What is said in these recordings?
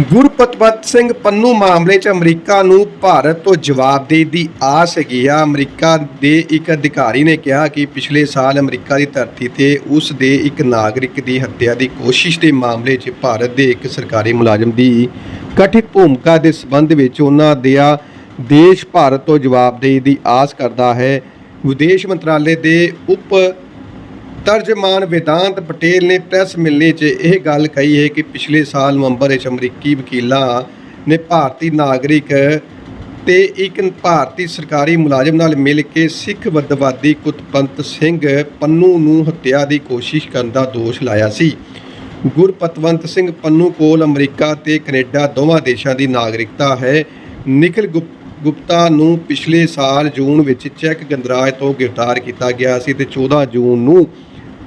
ਗੁਰਪਤਵੰਤ ਸਿੰਘ ਪੰਨੂ ਮਾਮਲੇ 'ਚ ਅਮਰੀਕਾ ਨੂੰ ਭਾਰਤ ਤੋਂ ਜਵਾਬਦੇਹੀ ਦੀ ਆਸ ਹੈਗੀ ਆ। ਅਮਰੀਕਾ ਦੇ ਇੱਕ ਅਧਿਕਾਰੀ ਨੇ ਕਿਹਾ ਕਿ ਪਿਛਲੇ ਸਾਲ ਅਮਰੀਕਾ ਦੀ ਧਰਤੀ ਤੇ ਉਸ ਦੇ ਇੱਕ ਨਾਗਰਿਕ ਦੀ ਹੱਤਿਆ ਦੀ ਕੋਸ਼ਿਸ਼ ਦੇ ਮਾਮਲੇ 'ਚ ਭਾਰਤ ਦੇ ਇੱਕ ਸਰਕਾਰੀ ਮੁਲਾਜ਼ਮ ਦੀ ਕਠਿਤ ਭੂਮਿਕਾ ਦੇ ਸਬੰਧ ਵਿੱਚ ਉਹਨਾਂ ਦਿਆ ਦੇਸ਼ ਭਾਰਤ ਤੋਂ ਜਵਾਬਦੇਹੀ ਦੀ ਆਸ ਕਰਦਾ ਹੈ। ਵਿਦੇਸ਼ ਮੰਤਰਾਲੇ ਦੇ ਉਪ ਤਰਜਮਾਨ ਵਿਦਾਂਤ ਪਟੇਲ ਨੇ ਪ੍ਰੈਸ ਮਿਲਣੀ 'ਚ ਇਹ ਗੱਲ ਕਹੀ ਹੈ ਕਿ ਪਿਛਲੇ ਸਾਲ ਨਵੰਬਰ ਵਿੱਚ ਅਮਰੀਕੀ ਵਕੀਲਾਂ ਨੇ ਭਾਰਤੀ ਨਾਗਰਿਕ ਤੇ ਇੱਕ ਭਾਰਤੀ ਸਰਕਾਰੀ ਮੁਲਾਜ਼ਮ ਨਾਲ ਮਿਲ ਕੇ ਸਿੱਖ ਵੱਧਵਾਦੀ ਕੁਤਪੰਤ ਸਿੰਘ ਪੰਨੂ ਨੂੰ ਹੱਤਿਆ ਦੀ ਕੋਸ਼ਿਸ਼ ਕਰਨ ਦਾ ਦੋਸ਼ ਲਾਇਆ ਸੀ। ਗੁਰਪਤਵੰਤ ਸਿੰਘ ਪੰਨੂ ਕੋਲ ਅਮਰੀਕਾ ਤੇ ਕੈਨੇਡਾ ਦੋਵਾਂ ਦੇਸ਼ਾਂ ਦੀ ਨਾਗਰਿਕਤਾ ਹੈ। ਨਿਖਿਲ ਗੁਪ- ਗੁਪਤਾ ਨੂੰ ਪਿਛਲੇ ਸਾਲ ਜੂਨ ਵਿੱਚ ਚੈੱਕ ਗੰਦਰਾਜ ਤੋਂ ਗ੍ਰਿਫਤਾਰ ਕੀਤਾ ਗਿਆ ਸੀ ਤੇ 14 ਜੂਨ ਨੂੰ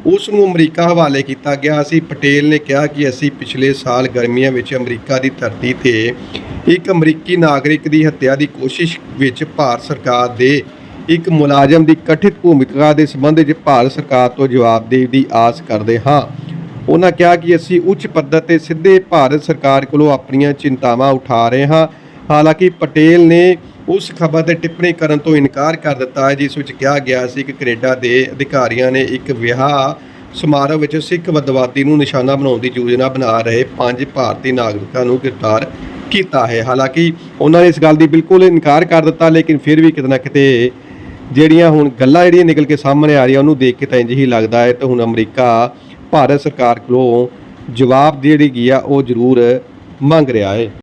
ਉਸ ਨੂੰ ਅਮਰੀਕਾ ਹਵਾਲੇ ਕੀਤਾ ਗਿਆ ਸੀ। ਪਟੇਲ ਨੇ ਕਿਹਾ ਕਿ ਅਸੀਂ ਪਿਛਲੇ ਸਾਲ ਗਰਮੀਆਂ ਵਿੱਚ ਅਮਰੀਕਾ ਦੀ ਧਰਤੀ ਤੇ ਇੱਕ ਅਮਰੀਕੀ ਨਾਗਰਿਕ ਦੀ ਹੱਤਿਆ ਦੀ ਕੋਸ਼ਿਸ਼ ਵਿੱਚ ਭਾਰਤ ਸਰਕਾਰ ਦੇ ਇੱਕ ਮੁਲਾਜ਼ਮ ਦੀ ਕਥਿਤ ਭੂਮਿਕਾ ਦੇ ਸੰਬੰਧ ਵਿੱਚ ਭਾਰਤ ਸਰਕਾਰ ਤੋਂ ਜਵਾਬਦੇਹੀ ਦੀ ਆਸ ਕਰਦੇ ਹਾਂ। ਉਹਨਾਂ ਕਿਹਾ ਕਿ ਅਸੀਂ ਉੱਚ ਪੱਧਰ ਤੇ ਸਿੱਧੇ ਭਾਰਤ ਸਰਕਾਰ ਕੋਲੋਂ ਆਪਣੀਆਂ ਚਿੰਤਾਵਾਂ ਉਠਾ ਰਹੇ ਹਾਂ। ਹਾਲਾਂਕਿ ਪਟੇਲ ਨੇ ਉਸ ਖਬਰ ਤੇ ਟਿੱਪਣੀ ਕਰਨ ਤੋਂ ਇਨਕਾਰ ਕਰ ਦਿੱਤਾ ਹੈ, ਜਿਸ ਵਿੱਚ ਕਿਹਾ ਗਿਆ ਸੀ ਕਿ ਕੈਨੇਡਾ ਦੇ ਅਧਿਕਾਰੀਆਂ ਨੇ ਇੱਕ ਵਿਆਹ ਸਮਾਰੋਹ ਵਿੱਚ ਸਿੱਖ ਵੱਧਵਾਦੀ ਨੂੰ ਨਿਸ਼ਾਨਾ ਬਣਾਉਣ ਦੀ ਯੋਜਨਾ ਬਣਾ ਰਹੇ ਪੰਜ ਭਾਰਤੀ ਨਾਗਰਿਕਾਂ ਨੂੰ ਗ੍ਰਿਫਤਾਰ ਕੀਤਾ ਹੈ। ਹਾਲਾਂਕਿ ਉਹਨਾਂ ਨੇ ਇਸ ਗੱਲ ਦੀ ਬਿਲਕੁਲ ਇਨਕਾਰ ਕਰ ਦਿੱਤਾ, ਲੇਕਿਨ ਫਿਰ ਵੀ ਕਿਤੇ ਨਾ ਕਿਤੇ ਜਿਹੜੀਆਂ ਹੁਣ ਗੱਲਾਂ ਜਿਹੜੀਆਂ ਨਿਕਲ ਕੇ ਸਾਹਮਣੇ ਆ ਰਹੀਆਂ, ਉਹਨੂੰ ਦੇਖ ਕੇ ਤਾਂ ਇੰਜ ਹੀ ਲੱਗਦਾ ਹੈ। ਤੇ ਹੁਣ ਅਮਰੀਕਾ, ਭਾਰਤ ਸਰਕਾਰ ਕੋਲੋਂ ਜਵਾਬ ਜਿਹੜੀ ਗਈ ਆ, ਉਹ ਜ਼ਰੂਰ ਮੰਗ ਰਿਹਾ ਹੈ।